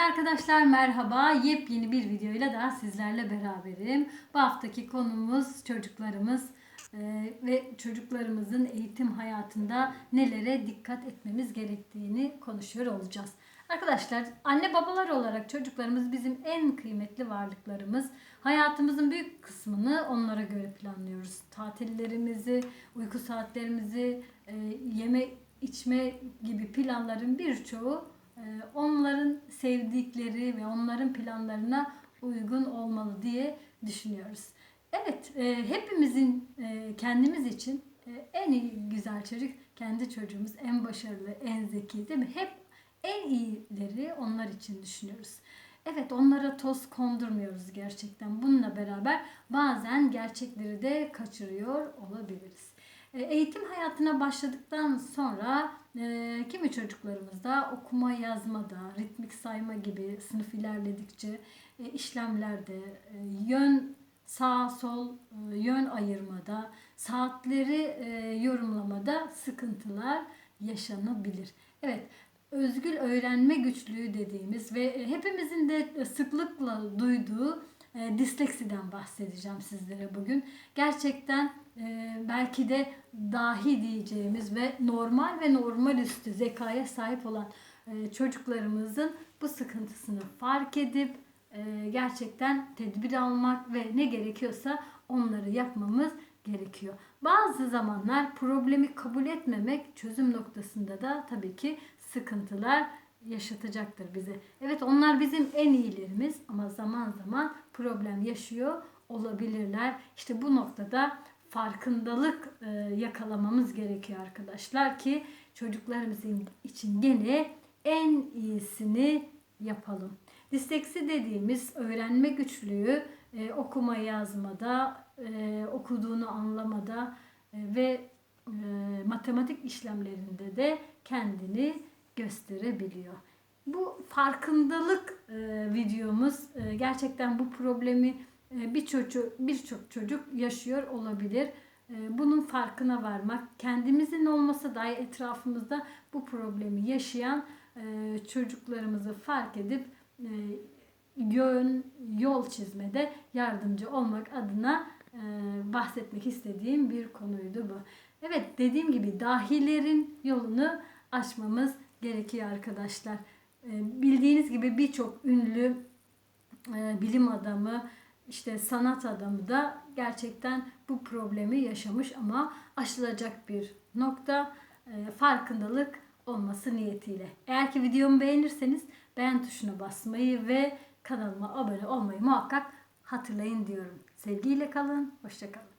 Arkadaşlar merhaba. Yepyeni bir videoyla daha sizlerle beraberim. Bu haftaki konumuz çocuklarımız e, ve çocuklarımızın eğitim hayatında nelere dikkat etmemiz gerektiğini konuşuyor olacağız. Arkadaşlar anne babalar olarak çocuklarımız bizim en kıymetli varlıklarımız. Hayatımızın büyük kısmını onlara göre planlıyoruz. Tatillerimizi, uyku saatlerimizi, e, yeme içme gibi planların birçoğu e, onların sevdikleri ve onların planlarına uygun olmalı diye düşünüyoruz. Evet, e, hepimizin e, kendimiz için e, en iyi güzel çocuk kendi çocuğumuz, en başarılı, en zeki değil mi? Hep en iyileri onlar için düşünüyoruz. Evet onlara toz kondurmuyoruz gerçekten. Bununla beraber bazen gerçekleri de kaçırıyor olabiliriz. E, Eğitim hayatına başladıktan sonra e, kimi çocuklarımızda okuma yazmada, ritmik sayma gibi sınıf ilerledikçe e, işlemlerde, e, yön sağ sol e, yön ayırmada, saatleri e, yorumlamada sıkıntılar yaşanabilir. Evet, özgül öğrenme güçlüğü dediğimiz ve hepimizin de sıklıkla duyduğu e, disleksiden bahsedeceğim sizlere bugün. Gerçekten e, belki de dahi diyeceğimiz ve normal ve normal üstü zekaya sahip olan e, çocuklarımızın bu sıkıntısını fark edip e, gerçekten tedbir almak ve ne gerekiyorsa onları yapmamız gerekiyor. Bazı zamanlar problemi kabul etmemek çözüm noktasında da tabii ki sıkıntılar yaşatacaktır bize. Evet onlar bizim en iyilerimiz ama zaman zaman problem yaşıyor olabilirler. İşte bu noktada farkındalık e, yakalamamız gerekiyor arkadaşlar ki çocuklarımızın için gene en iyisini yapalım. Disleksi dediğimiz öğrenme güçlüğü e, okuma yazmada, e, okuduğunu anlamada ve matematik işlemlerinde de kendini gösterebiliyor. Bu farkındalık e, videomuz e, gerçekten bu problemi e, bir çocuk birçok çocuk yaşıyor olabilir. E, bunun farkına varmak, kendimizin olmasa dahi etrafımızda bu problemi yaşayan e, çocuklarımızı fark edip e, yön, yol çizmede yardımcı olmak adına e, bahsetmek istediğim bir konuydu bu. Evet dediğim gibi dahilerin yolunu aşmamız gerekiyor arkadaşlar. E, bildiğiniz gibi birçok ünlü e, bilim adamı, işte sanat adamı da gerçekten bu problemi yaşamış ama aşılacak bir nokta e, farkındalık olması niyetiyle. Eğer ki videomu beğenirseniz beğen tuşuna basmayı ve kanalıma abone olmayı muhakkak hatırlayın diyorum. Sevgiyle kalın, hoşçakalın.